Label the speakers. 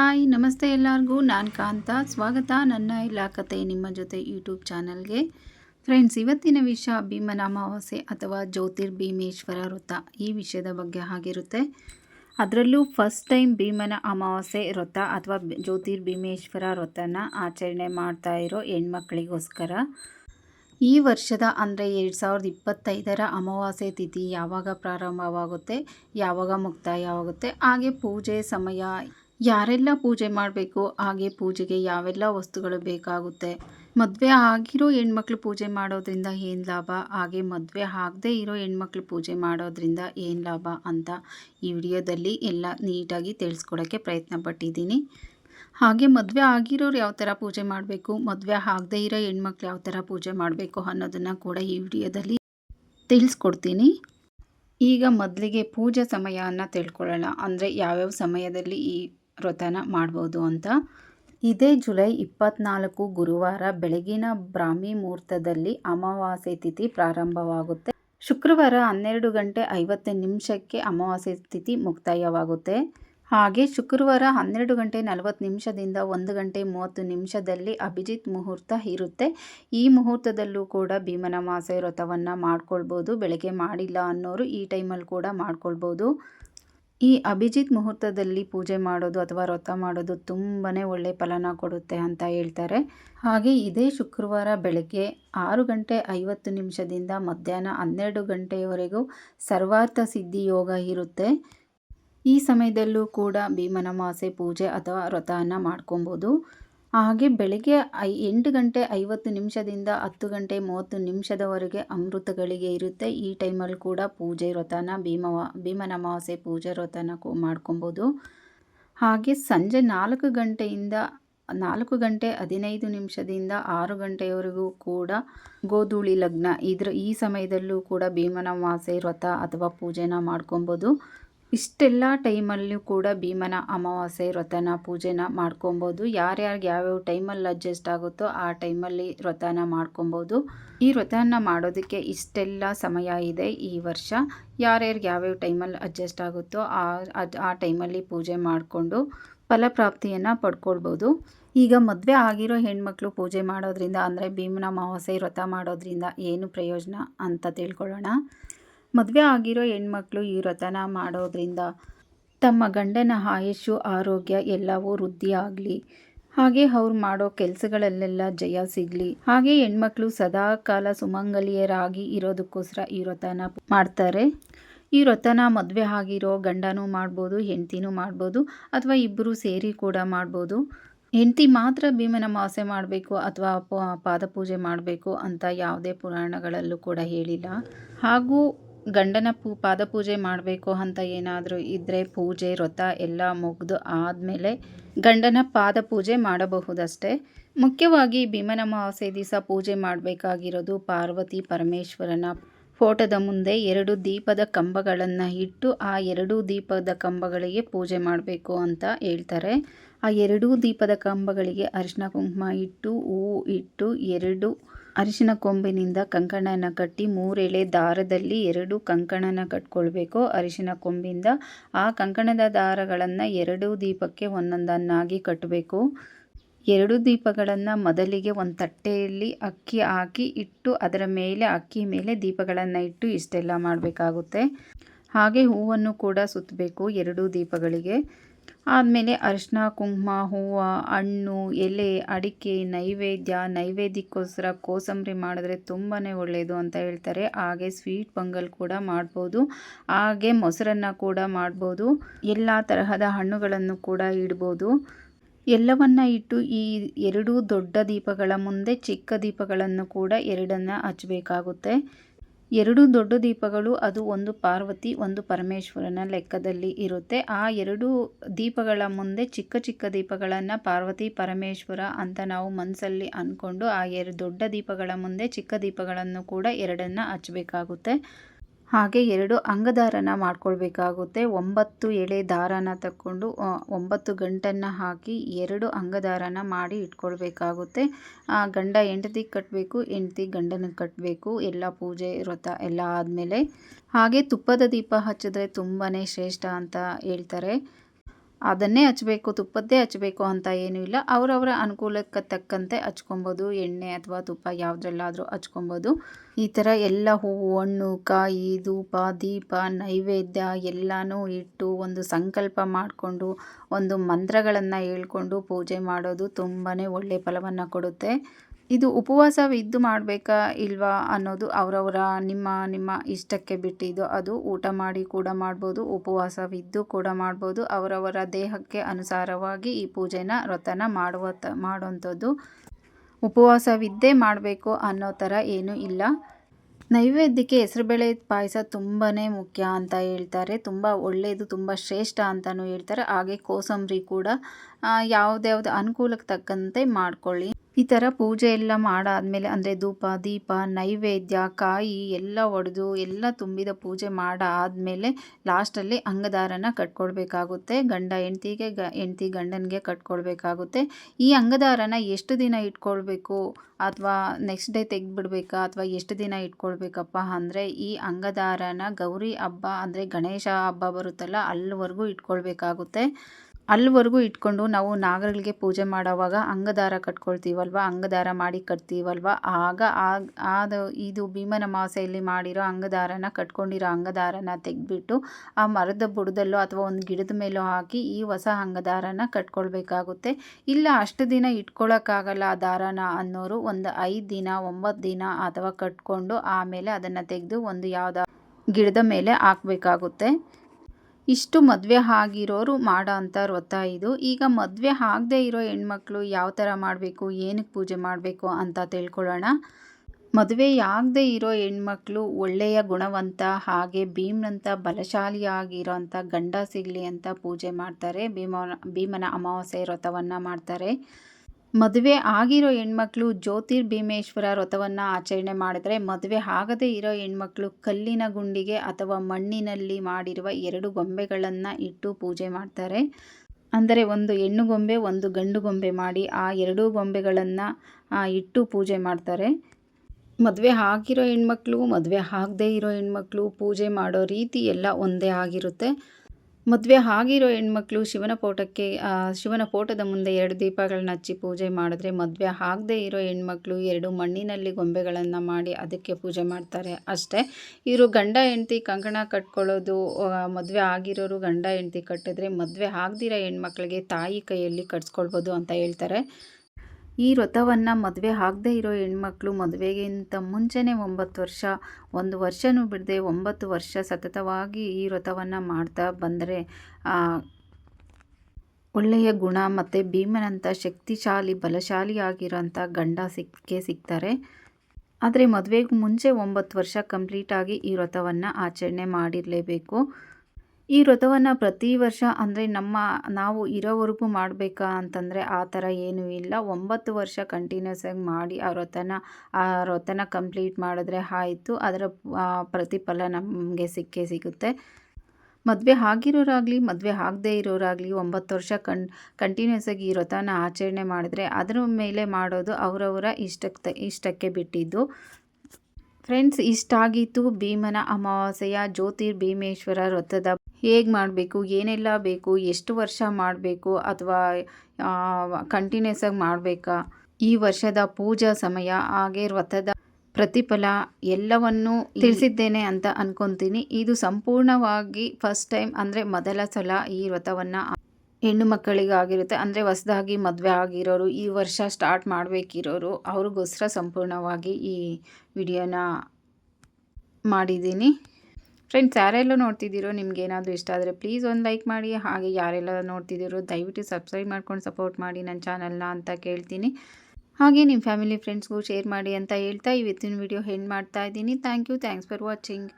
Speaker 1: Hi, ನಮಸ್ತೆ ಎಲ್ಲರಿಗೂ. ನಾನು ಕಾಂತ. ಸ್ವಾಗತ ನನ್ನ ಇಲಾಖತೆ ನಿಮ್ಮ ಜೊತೆ ಯೂಟ್ಯೂಬ್ ಚಾನಲ್ಗೆ. ಫ್ರೆಂಡ್ಸ್, ಇವತ್ತಿನ ವಿಷಯ ಭೀಮನ ಅಮಾವಾಸ್ಯೆ ಅಥವಾ ಜ್ಯೋತಿರ್ಭೀಮೇಶ್ವರ ವೃತ್ತ ಈ ವಿಷಯದ ಬಗ್ಗೆ ಆಗಿರುತ್ತೆ ಅದರಲ್ಲೂ ಫಸ್ಟ್ ಟೈಮ್ ಭೀಮನ ಅಮಾವಾಸ್ಯೆ ವ್ರತ ಅಥವಾ ಜ್ಯೋತಿರ್ಭೀಮೇಶ್ವರ ವ್ರತನ ಆಚರಣೆ ಮಾಡ್ತಾ ಇರೋ ಹೆಣ್ಮಕ್ಳಿಗೋಸ್ಕರ. ಈ ವರ್ಷದ ಅಂದರೆ ಎರಡು ಸಾವಿರದ ಇಪ್ಪತ್ತೈದರ ಅಮಾವಾಸ್ಯೆ ತಿಥಿ ಯಾವಾಗ ಪ್ರಾರಂಭವಾಗುತ್ತೆ, ಯಾವಾಗ ಮುಕ್ತಾಯವಾಗುತ್ತೆ, ಹಾಗೆ ಪೂಜೆ ಸಮಯ ಯಾರೆಲ್ಲ ಪೂಜೆ ಮಾಡಬೇಕು ಹಾಗೆ ಪೂಜೆಗೆ ಯಾವೆಲ್ಲ ವಸ್ತುಗಳು ಬೇಕಾಗುತ್ತೆ. ಮದುವೆ ಆಗಿರೋ ಹೆಣ್ಮಕ್ಳು ಪೂಜೆ ಮಾಡೋದ್ರಿಂದ ಏನು ಲಾಭ? ಹಾಗೆ ಮದುವೆ ಆಗದೇ ಇರೋ ಹೆಣ್ಮಕ್ಳು ಪೂಜೆ ಮಾಡೋದ್ರಿಂದ ಏನು ಲಾಭ ಅಂತ ಈ ವಿಡಿಯೋದಲ್ಲಿ ಎಲ್ಲ ನೀಟಾಗಿ ತಿಳಿಸ್ಕೊಡೋಕ್ಕೆ ಪ್ರಯತ್ನ ಪಟ್ಟಿದ್ದೀನಿ. ಹಾಗೆ ಮದುವೆ ಆಗಿರೋರು ಯಾವ ಥರ ಪೂಜೆ ಮಾಡಬೇಕು? ಮದುವೆ ಆಗದೇ ಇರೋ ಹೆಣ್ಮಕ್ಳು ಯಾವ ಥರ ಪೂಜೆ ಮಾಡಬೇಕು ಅನ್ನೋದನ್ನು ಕೂಡ ಈ ವಿಡಿಯೋದಲ್ಲಿ ತಿಳಿಸ್ಕೊಡ್ತೀನಿ. ಈಗ ಮೊದಲಿಗೆ ಪೂಜೆ ಸಮಯವನ್ನು ತಿಳ್ಕೊಳ್ಳೋಣ. ಅಂದರೆ ಯಾವ್ಯಾವ ಸಮಯದಲ್ಲಿ ಈ ವ್ರತನ ಮಾಡ್ಬೋದು ಅಂತ. ಇದೇ ಜುಲೈ ಇಪ್ಪತ್ನಾಲ್ಕು ಗುರುವಾರ ಬೆಳಗಿನ ಬ್ರಾಹ್ಮಿ ಮುಹೂರ್ತದಲ್ಲಿ ಅಮಾವಾಸ್ಯೆ ತಿಥಿ ಪ್ರಾರಂಭವಾಗುತ್ತೆ. ಶುಕ್ರವಾರ ಹನ್ನೆರಡು ಗಂಟೆ ಐವತ್ತು ನಿಮಿಷಕ್ಕೆ ಅಮಾವಾಸ್ಯೆ ತಿಥಿ ಮುಕ್ತಾಯವಾಗುತ್ತೆ. ಹಾಗೆ ಶುಕ್ರವಾರ ಹನ್ನೆರಡು ಗಂಟೆ ನಲವತ್ತು ನಿಮಿಷದಿಂದ ಒಂದು ಗಂಟೆ ಮೂವತ್ತು ನಿಮಿಷದಲ್ಲಿ ಅಭಿಜಿತ್ ಮುಹೂರ್ತ ಇರುತ್ತೆ. ಈ ಮುಹೂರ್ತದಲ್ಲೂ ಕೂಡ ಭೀಮನ ಮಾಸೆ ವ್ರತವನ್ನು ಮಾಡ್ಕೊಳ್ಬೋದು. ಬೆಳಗ್ಗೆ ಮಾಡಿಲ್ಲ ಅನ್ನೋರು ಈ ಟೈಮಲ್ಲಿ ಕೂಡ ಮಾಡ್ಕೊಳ್ಬೋದು. ಈ ಅಭಿಜಿತ್ ಮುಹೂರ್ತದಲ್ಲಿ ಪೂಜೆ ಮಾಡೋದು ಅಥವಾ ವ್ರತ ಮಾಡೋದು ತುಂಬಾ ಒಳ್ಳೆ ಫಲನ ಕೊಡುತ್ತೆ ಅಂತ ಹೇಳ್ತಾರೆ. ಹಾಗೆ ಇದೇ ಶುಕ್ರವಾರ ಬೆಳಗ್ಗೆ ಆರು ಗಂಟೆ ಐವತ್ತು ನಿಮಿಷದಿಂದ ಮಧ್ಯಾಹ್ನ ಹನ್ನೆರಡು ಗಂಟೆಯವರೆಗೂ ಸರ್ವಾರ್ಥ ಸಿದ್ಧಿ ಯೋಗ ಇರುತ್ತೆ. ಈ ಸಮಯದಲ್ಲೂ ಕೂಡ ಭೀಮನ ಮಾಸೆ ಪೂಜೆ ಅಥವಾ ವ್ರತನ ಮಾಡ್ಕೊಬೋದು. ಹಾಗೆ ಬೆಳಗ್ಗೆ ಐ ಎಂಟು ಗಂಟೆ ಐವತ್ತು ನಿಮಿಷದಿಂದ ಹತ್ತು ಗಂಟೆ ಮೂವತ್ತು ನಿಮಿಷದವರೆಗೆ ಅಮೃತಗಳಿಗೆ ಇರುತ್ತೆ. ಈ ಟೈಮಲ್ಲಿ ಕೂಡ ಪೂಜೆ ವ್ರತನ ಭೀಮವ ಭೀಮನ ಅಮಾವಾಸ್ಯೆ ಪೂಜೆ ವ್ರತನ ಮಾಡ್ಕೊಬೋದು. ಹಾಗೆ ಸಂಜೆ ನಾಲ್ಕು ಗಂಟೆಯಿಂದ ನಾಲ್ಕು ಗಂಟೆ ಹದಿನೈದು ನಿಮಿಷದಿಂದ ಆರು ಗಂಟೆಯವರೆಗೂ ಕೂಡ ಗೋಧೂಳಿ ಲಗ್ನ. ಇದ್ರ ಈ ಸಮಯದಲ್ಲೂ ಕೂಡ ಭೀಮನ ಅಮಾವಾಸ್ಯೆ ವ್ರತ ಅಥವಾ ಪೂಜೆನ ಮಾಡ್ಕೊಬೋದು. ಇಷ್ಟೆಲ್ಲ ಟೈಮಲ್ಲೂ ಕೂಡ ಭೀಮನ ಅಮಾವಾಸ್ಯೆ ವ್ರತನ ಪೂಜೆನ ಮಾಡ್ಕೊಬೋದು. ಯಾರ್ಯಾರಿಗೆ ಯಾವ್ಯಾವ ಟೈಮಲ್ಲಿ ಅಡ್ಜಸ್ಟ್ ಆಗುತ್ತೋ ಆ ಟೈಮಲ್ಲಿ ವ್ರತನ ಮಾಡ್ಕೊಬೋದು. ಈ ವ್ರತನ ಮಾಡೋದಕ್ಕೆ ಇಷ್ಟೆಲ್ಲ ಸಮಯ ಇದೆ ಈ ವರ್ಷ. ಯಾರ್ಯಾರಿಗೆ ಯಾವ್ಯಾವ ಟೈಮಲ್ಲಿ ಅಡ್ಜಸ್ಟ್ ಆಗುತ್ತೋ ಆ ಆ ಟೈಮಲ್ಲಿ ಪೂಜೆ ಮಾಡಿಕೊಂಡು ಫಲಪ್ರಾಪ್ತಿಯನ್ನು ಪಡ್ಕೊಳ್ಬೋದು. ಈಗ ಮದುವೆ ಆಗಿರೋ ಹೆಣ್ಮಕ್ಳು ಪೂಜೆ ಮಾಡೋದ್ರಿಂದ ಅಂದರೆ ಭೀಮನ ಅಮಾವಾಸ್ಯೆ ವ್ರತ ಮಾಡೋದ್ರಿಂದ ಏನು ಪ್ರಯೋಜನ ಅಂತ ತಿಳ್ಕೊಳ್ಳೋಣ. ಮದುವೆ ಆಗಿರೋ ಹೆಣ್ಮಕ್ಳು ಈ ವ್ರತನ ಮಾಡೋದ್ರಿಂದ ತಮ್ಮ ಗಂಡನ ಆಯುಷು, ಆರೋಗ್ಯ ಎಲ್ಲವೂ ವೃದ್ಧಿ ಆಗಲಿ. ಹಾಗೆ ಅವ್ರು ಮಾಡೋ ಕೆಲಸಗಳಲ್ಲೆಲ್ಲ ಜಯ ಸಿಗಲಿ. ಹಾಗೆ ಹೆಣ್ಮಕ್ಳು ಸದಾ ಕಾಲ ಸುಮಂಗಲಿಯರಾಗಿ ಇರೋದಕ್ಕೋಸ್ಕರ ಈ ವ್ರತನ ಮಾಡ್ತಾರೆ. ಈ ವ್ರತನ ಮದುವೆ ಆಗಿರೋ ಗಂಡನೂ ಮಾಡ್ಬೋದು, ಹೆಂಡ್ತಿನೂ ಮಾಡ್ಬೋದು, ಅಥವಾ ಇಬ್ಬರು ಸೇರಿ ಕೂಡ ಮಾಡ್ಬೋದು. ಹೆಂಡತಿ ಮಾತ್ರ ಭೀಮನ ಮಾಸೆ ಮಾಡಬೇಕು ಅಥವಾ ಪಾದಪೂಜೆ ಮಾಡಬೇಕು ಅಂತ ಯಾವುದೇ ಪುರಾಣಗಳಲ್ಲೂ ಕೂಡ ಹೇಳಿಲ್ಲ. ಹಾಗೂ ಗಂಡನ ಪೂ, ಪಾದಪೂಜೆ ಮಾಡಬೇಕು ಅಂತ ಏನಾದರೂ ಇದ್ದರೆ ಪೂಜೆ, ವ್ರತ ಎಲ್ಲ ಮುಗ್ದು ಆದಮೇಲೆ ಗಂಡನ ಪಾದ ಪೂಜೆ ಮಾಡಬಹುದಷ್ಟೇ. ಮುಖ್ಯವಾಗಿ ಭೀಮನ ಅಮಾವಾಸ್ಯೆ ದಿವಸ ಪೂಜೆ ಮಾಡಬೇಕಾಗಿರೋದು ಪಾರ್ವತಿ ಪರಮೇಶ್ವರನ ಫೋಟೋದ ಮುಂದೆ ಎರಡು ದೀಪದ ಕಂಬಗಳನ್ನು ಇಟ್ಟು ಆ ಎರಡೂ ದೀಪದ ಕಂಬಗಳಿಗೆ ಪೂಜೆ ಮಾಡಬೇಕು ಅಂತ ಹೇಳ್ತಾರೆ. ಆ ಎರಡೂ ದೀಪದ ಕಂಬಗಳಿಗೆ ಅರಿಶಿನ ಕುಂಕುಮ ಇಟ್ಟು ಹೂವು ಇಟ್ಟು, ಎರಡು ಅರಿಶಿನ ಕೊಂಬಿನಿಂದ ಕಂಕಣನ ಕಟ್ಟಿ ಮೂರೆಳೆ ದಾರದಲ್ಲಿ ಎರಡು ಕಂಕಣನ ಕಟ್ಕೊಳ್ಬೇಕು. ಅರಿಶಿನ ಕೊಂಬಿಂದ ಆ ಕಂಕಣದ ದಾರಗಳನ್ನು ಎರಡು ದೀಪಕ್ಕೆ ಒಂದೊಂದನ್ನಾಗಿ ಕಟ್ಟಬೇಕು ಎರಡು ದೀಪಗಳನ್ನು ಮೊದಲಿಗೆ ಒಂದು ತಟ್ಟೆಯಲ್ಲಿ ಅಕ್ಕಿ ಹಾಕಿ ಇಟ್ಟು ಅದರ ಮೇಲೆ, ಅಕ್ಕಿ ಮೇಲೆ ದೀಪಗಳನ್ನು ಇಟ್ಟು ಇಷ್ಟೆಲ್ಲ ಮಾಡಬೇಕಾಗುತ್ತೆ. ಹಾಗೆ ಹೂವನ್ನು ಕೂಡ ಸುತ್ತಬೇಕು ಎರಡೂ ದೀಪಗಳಿಗೆ. ಆದಮೇಲೆ ಅರಿಶಿನ, ಕುಂಕುಮ, ಹೂವು, ಹಣ್ಣು, ಎಲೆ, ಅಡಿಕೆ, ನೈವೇದ್ಯ, ನೈವೇದ್ಯಕ್ಕೋಸ್ಕರ ಕೋಸಂಬರಿ ಮಾಡಿದ್ರೆ ತುಂಬಾ ಒಳ್ಳೆಯದು ಅಂತ ಹೇಳ್ತಾರೆ. ಹಾಗೆ ಸ್ವೀಟ್ ಪೊಂಗಲ್ ಕೂಡ ಮಾಡ್ಬೋದು. ಹಾಗೆ ಮೊಸರನ್ನು ಕೂಡ ಮಾಡ್ಬೋದು. ಎಲ್ಲ ತರಹದ ಹಣ್ಣುಗಳನ್ನು ಕೂಡ ಇಡ್ಬೋದು. ಎಲ್ಲವನ್ನ ಇಟ್ಟು ಈ ಎರಡೂ ದೊಡ್ಡ ದೀಪಗಳ ಮುಂದೆ ಚಿಕ್ಕ ದೀಪಗಳನ್ನು ಕೂಡ ಎರಡನ್ನು ಹಚ್ಚಬೇಕಾಗುತ್ತೆ ಎರಡು ದೊಡ್ಡ ದೀಪಗಳು, ಅದು ಒಂದು ಪಾರ್ವತಿ, ಒಂದು ಪರಮೇಶ್ವರನ ಲೆಕ್ಕದಲ್ಲಿ ಇರುತ್ತೆ. ಆ ಎರಡು ದೀಪಗಳ ಮುಂದೆ ಚಿಕ್ಕ ಚಿಕ್ಕ ದೀಪಗಳನ್ನು ಪಾರ್ವತಿ, ಪರಮೇಶ್ವರ ಅಂತ ನಾವು ಮನಸ್ಸಲ್ಲಿ ಅಂದ್ಕೊಂಡು ಆ ಎರಡು ದೊಡ್ಡ ದೀಪಗಳ ಮುಂದೆ ಚಿಕ್ಕ ದೀಪಗಳನ್ನು ಕೂಡ ಎರಡನ್ನು ಹಚ್ಚಬೇಕಾಗುತ್ತೆ ಹಾಗೆ ಎರಡು ಅಂಗದಾರನ ಮಾಡ್ಕೊಳ್ಬೇಕಾಗುತ್ತೆ. ಒಂಬತ್ತು ಎಳೆ ದಾರನ ತಕ್ಕೊಂಡು ಒಂಬತ್ತು ಗಂಟನ್ನು ಹಾಕಿ ಎರಡು ಅಂಗದಾರನ ಮಾಡಿ ಇಟ್ಕೊಳ್ಬೇಕಾಗುತ್ತೆ. ಗಂಡ ಹೆಂಡತಿಗೆ ಕಟ್ಟಬೇಕು ಹೆಂಡತಿ ಗಂಡನಿಗೆ ಕಟ್ಟಬೇಕು ಎಲ್ಲ ಪೂಜೆ, ವ್ರತ ಎಲ್ಲ ಆದಮೇಲೆ. ಹಾಗೆ ತುಪ್ಪದ ದೀಪ ಹಚ್ಚಿದ್ರೆ ತುಂಬಾ ಶ್ರೇಷ್ಠ ಅಂತ ಹೇಳ್ತಾರೆ. ಅದನ್ನೇ ಹಚ್ಚಬೇಕು ತುಪ್ಪದ್ದೇ ಹಚ್ಚಬೇಕು ಅಂತ ಏನೂ ಇಲ್ಲ. ಅವರವರ ಅನುಕೂಲಕ್ಕೆ ತಕ್ಕಂತೆ ಹಚ್ಕೊಬೋದು. ಎಣ್ಣೆ ಅಥವಾ ತುಪ್ಪ ಯಾವುದ್ರಲ್ಲಾದರೂ ಹಚ್ಕೊಬೋದು. ಈ ಥರ ಎಲ್ಲ ಹೂವು, ಹಣ್ಣು, ಕಾಯಿ, ಧೂಪ, ದೀಪ, ನೈವೇದ್ಯ ಎಲ್ಲನೂ ಇಟ್ಟು ಒಂದು ಸಂಕಲ್ಪ ಮಾಡಿಕೊಂಡು, ಒಂದು ಮಂತ್ರಗಳನ್ನು ಹೇಳ್ಕೊಂಡು ಪೂಜೆ ಮಾಡೋದು ತುಂಬಾ ಒಳ್ಳೆಯ ಫಲವನ್ನು ಕೊಡುತ್ತೆ. ಇದು ಉಪವಾಸವಿದ್ದು ಮಾಡಬೇಕಾ ಇಲ್ವಾ ಅನ್ನೋದು ಅವರವರ ನಿಮ್ಮ ನಿಮ್ಮ ಇಷ್ಟಕ್ಕೆ ಬಿಟ್ಟಿದ್ದು. ಅದು ಊಟ ಮಾಡಿ ಕೂಡ ಮಾಡ್ಬೋದು, ಉಪವಾಸವಿದ್ದು ಕೂಡ ಮಾಡ್ಬೋದು. ಅವರವರ ದೇಹಕ್ಕೆ ಅನುಸಾರವಾಗಿ ಈ ಪೂಜೆನ, ವ್ರತನ ಮಾಡುವ ಮಾಡುವಂಥದ್ದು ಉಪವಾಸವಿದ್ದೇ ಮಾಡಬೇಕು ಅನ್ನೋ ಥರ ಏನೂ ಇಲ್ಲ. ನೈವೇದ್ಯಕ್ಕೆ ಹೆಸರುಬೇಳೆ ಪಾಯಸ ತುಂಬಾ ಮುಖ್ಯ ಅಂತ ಹೇಳ್ತಾರೆ. ತುಂಬ ಒಳ್ಳೆಯದು ತುಂಬ ಶ್ರೇಷ್ಠ ಅಂತಲೂ ಹೇಳ್ತಾರೆ. ಹಾಗೆ ಕೋಸಂಬರಿ ಕೂಡ ಯಾವುದ್ಯಾವ್ದು ಅನುಕೂಲಕ್ಕೆ ತಕ್ಕಂತೆ ಮಾಡ್ಕೊಳ್ಳಿ. ಈ ಥರ ಪೂಜೆ ಎಲ್ಲ ಮಾಡಾದಮೇಲೆ ಅಂದರೆ ಧೂಪ, ದೀಪ, ನೈವೇದ್ಯ, ಕಾಯಿ ಎಲ್ಲ ಒಡೆದು ಎಲ್ಲ ತುಂಬಿದ ಪೂಜೆ ಮಾಡಾದಮೇಲೆ ಲಾಸ್ಟಲ್ಲಿ ಅಂಗದಾರನ ಕಟ್ಕೊಳ್ಬೇಕಾಗುತ್ತೆ ಗಂಡ ಹೆಂಡ್ತಿಗೆ ಗ, ಹೆಂಡ್ತಿ ಗಂಡನಿಗೆ ಕಟ್ಕೊಳ್ಬೇಕಾಗುತ್ತೆ ಈ ಅಂಗದಾರನ ಎಷ್ಟು ದಿನ ಇಟ್ಕೊಳ್ಬೇಕು ಅಥವಾ ನೆಕ್ಸ್ಟ್ ಡೇ ತೆಗೆದುಬಿಡ್ಬೇಕಾ ಅಥವಾ ಎಷ್ಟು ದಿನ ಇಟ್ಕೊಳ್ಬೇಕಪ್ಪ ಅಂದರೆ ಈ ಅಂಗದಾರನ ಗೌರಿ ಹಬ್ಬ ಅಂದರೆ ಗಣೇಶ ಹಬ್ಬ ಬರುತ್ತಲ್ಲ ಅಲ್ಲಿವರೆಗೂ ಇಟ್ಕೊಳ್ಬೇಕಾಗುತ್ತೆ. ಅಲ್ಲಿವರೆಗೂ ಇಟ್ಕೊಂಡು ನಾವು ನಾಗಗಳಿಗೆ ಪೂಜೆ ಮಾಡೋವಾಗ ಅಂಗದಾರ ಕಟ್ಕೊಳ್ತೀವಲ್ವ? ಅಂಗದಾರ ಮಾಡಿ ಕಟ್ತೀವಲ್ವ? ಆಗ ಅದು ಇದು ಭೀಮನ ಮಾಸೆಯಲ್ಲಿ ಮಾಡಿರೋ ಅಂಗದಾರನ ಕಟ್ಕೊಂಡಿರೋ ಅಂಗದಾರನ ತೆಗೆದ್ಬಿಟ್ಟು ಆ ಮರದ ಬುಡದಲ್ಲೋ ಅಥವಾ ಒಂದು ಗಿಡದ ಮೇಲೋ ಹಾಕಿ ಈ ಹೊಸ ಅಂಗದಾರನ ಕಟ್ಕೊಳ್ಬೇಕಾಗುತ್ತೆ. ಇಲ್ಲ, ಅಷ್ಟು ದಿನ ಇಟ್ಕೊಳ್ಳೋಕ್ಕಾಗಲ್ಲ ಆ ದಾರನ ಅನ್ನೋರು ಒಂದು ಐದು ದಿನ, ಒಂಬತ್ತು ದಿನ ಅಥವಾ ಕಟ್ಕೊಂಡು ಆಮೇಲೆ ಅದನ್ನು ತೆಗೆದು ಒಂದು ಯಾವುದೋ ಗಿಡದ ಮೇಲೆ ಹಾಕಬೇಕಾಗುತ್ತೆ. ಇಷ್ಟು ಮದುವೆ ಆಗಿರೋರು ಮಾಡೋ ಅಂತ ವ್ರತ ಇದು? ಈಗ ಮದುವೆ ಆಗದೆ ಇರೋ ಹೆಣ್ಮಕ್ಳು ಯಾವ ಥರ ಮಾಡಬೇಕು ಏನಕ್ಕೆ ಪೂಜೆ ಮಾಡಬೇಕು ಅಂತ ತಿಳ್ಕೊಳ್ಳೋಣ. ಮದುವೆ ಆಗದೆ ಇರೋ ಹೆಣ್ಮಕ್ಳು ಒಳ್ಳೆಯ ಗುಣವಂತ ಹಾಗೆ ಭೀಮ್ನಂಥ ಬಲಶಾಲಿಯಾಗಿರೋ ಅಂಥ ಗಂಡ ಸಿಗಲಿ ಅಂತ ಪೂಜೆ ಮಾಡ್ತಾರೆ. ಭೀಮ ಭೀಮನ ಅಮಾವಾಸ್ಯೆ ವ್ರತವನ್ನು ಮಾಡ್ತಾರೆ. ಮದುವೆ ಆಗಿರೋ ಹೆಣ್ಮಕ್ಳು ಜ್ಯೋತಿರ್ಭೀಮೇಶ್ವರ ವ್ರತವನ್ನು ಆಚರಣೆ ಮಾಡಿದರೆ ಮದುವೆ ಆಗದೇ ಇರೋ ಹೆಣ್ಮಕ್ಳು ಕಲ್ಲಿನ ಗುಂಡಿಗೆ ಅಥವಾ ಮಣ್ಣಿನಲ್ಲಿ ಮಾಡಿರುವ ಎರಡು ಗೊಂಬೆಗಳನ್ನು ಇಟ್ಟು ಪೂಜೆ ಮಾಡ್ತಾರೆ. ಅಂದರೆ ಒಂದು ಹೆಣ್ಣು ಗೊಂಬೆ, ಒಂದು ಗಂಡು ಗೊಂಬೆ ಮಾಡಿ ಆ ಎರಡೂ ಗೊಂಬೆಗಳನ್ನು ಇಟ್ಟು ಪೂಜೆ ಮಾಡ್ತಾರೆ. ಮದುವೆ ಆಗಿರೋ ಹೆಣ್ಮಕ್ಳು, ಮದುವೆ ಆಗದೇ ಇರೋ ಹೆಣ್ಮಕ್ಳು ಪೂಜೆ ಮಾಡೋ ರೀತಿ ಎಲ್ಲ ಒಂದೇ ಆಗಿರುತ್ತೆ. ಮದುವೆ ಆಗಿರೋ ಹೆಣ್ಮಕ್ಳು ಶಿವನ ಫೋಟೋಕ್ಕೆ ಶಿವನ ಫೋಟೋದ ಮುಂದೆ ಎರಡು ದೀಪಗಳನ್ನ ಹಚ್ಚಿ ಪೂಜೆ ಮಾಡಿದ್ರೆ ಮದುವೆ ಆಗದೆ ಇರೋ ಹೆಣ್ಮಕ್ಳು ಎರಡು ಮಣ್ಣಿನಲ್ಲಿ ಗೊಂಬೆಗಳನ್ನು ಮಾಡಿ ಅದಕ್ಕೆ ಪೂಜೆ ಮಾಡ್ತಾರೆ. ಅಷ್ಟೇ, ಇವರು ಗಂಡ ಹೆಂಡತಿ ಕಂಕಣ ಕಟ್ಕೊಳ್ಳೋದು ಮದುವೆ ಆಗಿರೋರು ಗಂಡ ಹೆಂಡತಿ ಕಟ್ಟಿದ್ರೆ ಮದುವೆ ಆಗದಿರೋ ಹೆಣ್ಮಕ್ಳಿಗೆ ತಾಯಿ ಕೈಯಲ್ಲಿ ಕಟ್ಸ್ಕೊಳ್ಬೋದು ಅಂತ ಹೇಳ್ತಾರೆ. ಈ ವ್ರತವನ್ನು ಮದುವೆ ಆಗದೇ ಇರೋ ಹೆಣ್ಮಕ್ಳು ಮದುವೆಗಿಂತ ಮುಂಚೆನೇ ಒಂಬತ್ತು ವರ್ಷ, ಒಂದು ವರ್ಷವೂ ಬಿಡದೆ ಒಂಬತ್ತು ವರ್ಷ ಸತತವಾಗಿ ಈ ವ್ರತವನ್ನು ಮಾಡ್ತಾ ಬಂದರೆ ಒಳ್ಳೆಯ ಗುಣ ಮತ್ತು ಭೀಮನಂಥ ಶಕ್ತಿಶಾಲಿ ಬಲಶಾಲಿಯಾಗಿರೋಂಥ ಗಂಡ ಸಿಕ್ಕೆ ಸಿಗ್ತಾರೆ. ಆದರೆ ಮದುವೆಗೂ ಮುಂಚೆ ಒಂಬತ್ತು ವರ್ಷ ಕಂಪ್ಲೀಟಾಗಿ ಈ ವ್ರತವನ್ನು ಆಚರಣೆ ಮಾಡಿರಲೇಬೇಕು. ಈ ವ್ರತವನ್ನು ಪ್ರತಿ ವರ್ಷ ಅಂದರೆ ನಮ್ಮ ನಾವು ಇರೋವರೆಗೂ ಮಾಡಬೇಕಾ ಅಂತಂದರೆ ಆ ಥರ ಏನೂ ಇಲ್ಲ. ಒಂಬತ್ತು ವರ್ಷ ಕಂಟಿನ್ಯೂಸ್ ಆಗಿ ಮಾಡಿ ಆ ವ್ರತನ ಆ ವ್ರತನ ಕಂಪ್ಲೀಟ್ ಮಾಡಿದ್ರೆ ಆಯಿತು. ಅದರ ಪ್ರತಿಫಲ ನಮಗೆ ಸಿಕ್ಕೇ ಸಿಗುತ್ತೆ. ಮದುವೆ ಆಗಿರೋರಾಗಲಿ, ಮದುವೆ ಆಗದೇ ಇರೋರಾಗಲಿ ಒಂಬತ್ತು ವರ್ಷ ಕಣ್ ಕಂಟಿನ್ಯೂಸ್ ಆಗಿ ಈ ವ್ರತನ ಆಚರಣೆ ಮಾಡಿದ್ರೆ ಅದರ ಮೇಲೆ ಮಾಡೋದು ಅವರವರ ಇಷ್ಟಕ್ಕೆ ಇಷ್ಟಕ್ಕೆ ಬಿಟ್ಟಿದ್ದು. ಫ್ರೆಂಡ್ಸ್ ಇಷ್ಟಾಗಿತ್ತು ಭೀಮನ ಅಮಾವಾಸ್ಯೆಯ ಜ್ಯೋತಿರ್ಭೀಮೇಶ್ವರ ವ್ರತದ ಹೇಗೆ ಮಾಡಬೇಕು, ಏನೆಲ್ಲ ಬೇಕು, ಎಷ್ಟು ವರ್ಷ ಮಾಡಬೇಕು ಅಥವಾ ಕಂಟಿನ್ಯೂಸ್ ಆಗಿ ಮಾಡಬೇಕಾ? ಈ ವರ್ಷದ ಪೂಜಾ ಸಮಯ ಹಾಗೆ ವ್ರತದ ಪ್ರತಿಫಲ ಎಲ್ಲವನ್ನು ತಿಳಿಸಿದ್ದೇನೆ ಅಂತ ಅನ್ಕೊತೀನಿ. ಇದು ಸಂಪೂರ್ಣವಾಗಿ ಫಸ್ಟ್ ಟೈಮ್ ಅಂದರೆ ಮೊದಲ ಸಲ ಈ ವ್ರತವನ್ನು ಹೆಣ್ಣು ಮಕ್ಕಳಿಗಾಗಿರುತ್ತೆ ಅಂದರೆ ಹೊಸದಾಗಿ ಮದುವೆ ಆಗಿರೋರು, ಈ ವರ್ಷ ಸ್ಟಾರ್ಟ್ ಮಾಡಬೇಕಿರೋರು, ಅವ್ರಿಗೋಸ್ಕರ ಸಂಪೂರ್ಣವಾಗಿ ಈ ವಿಡಿಯೋನ ಮಾಡಿದ್ದೀನಿ. ಫ್ರೆಂಡ್ಸ್ ಯಾರೆಲ್ಲ ನೋಡ್ತಿದ್ದೀರೋ, ನಿಮ್ಗೆ ಏನಾದರೂ ಇಷ್ಟ ಆದರೆ ಪ್ಲೀಸ್ ಒಂದು ಲೈಕ್ ಮಾಡಿ, ಹಾಗೆ ಯಾರೆಲ್ಲ ನೋಡ್ತಿದ್ದೀರೋ, ದಯವಿಟ್ಟು ಸಬ್ಸ್ಕ್ರೈಬ್ ಮಾಡ್ಕೊಂಡು ಸಪೋರ್ಟ್ ಮಾಡಿ ನನ್ನ ಚಾನಲ್ನ ಅಂತ ಕೇಳ್ತೀನಿ. ಹಾಗೆ ನಿಮ್ಮ ಫ್ಯಾಮಿಲಿ ಫ್ರೆಂಡ್ಸ್ಗೂ ಶೇರ್ ಮಾಡಿ ಅಂತ ಹೇಳ್ತಾ ಇವತ್ತಿನ ವಿಡಿಯೋ ಹೆಣ್ಣು ಮಾಡ್ತಾ ಇದ್ದೀನಿ. Thank you thanks for watching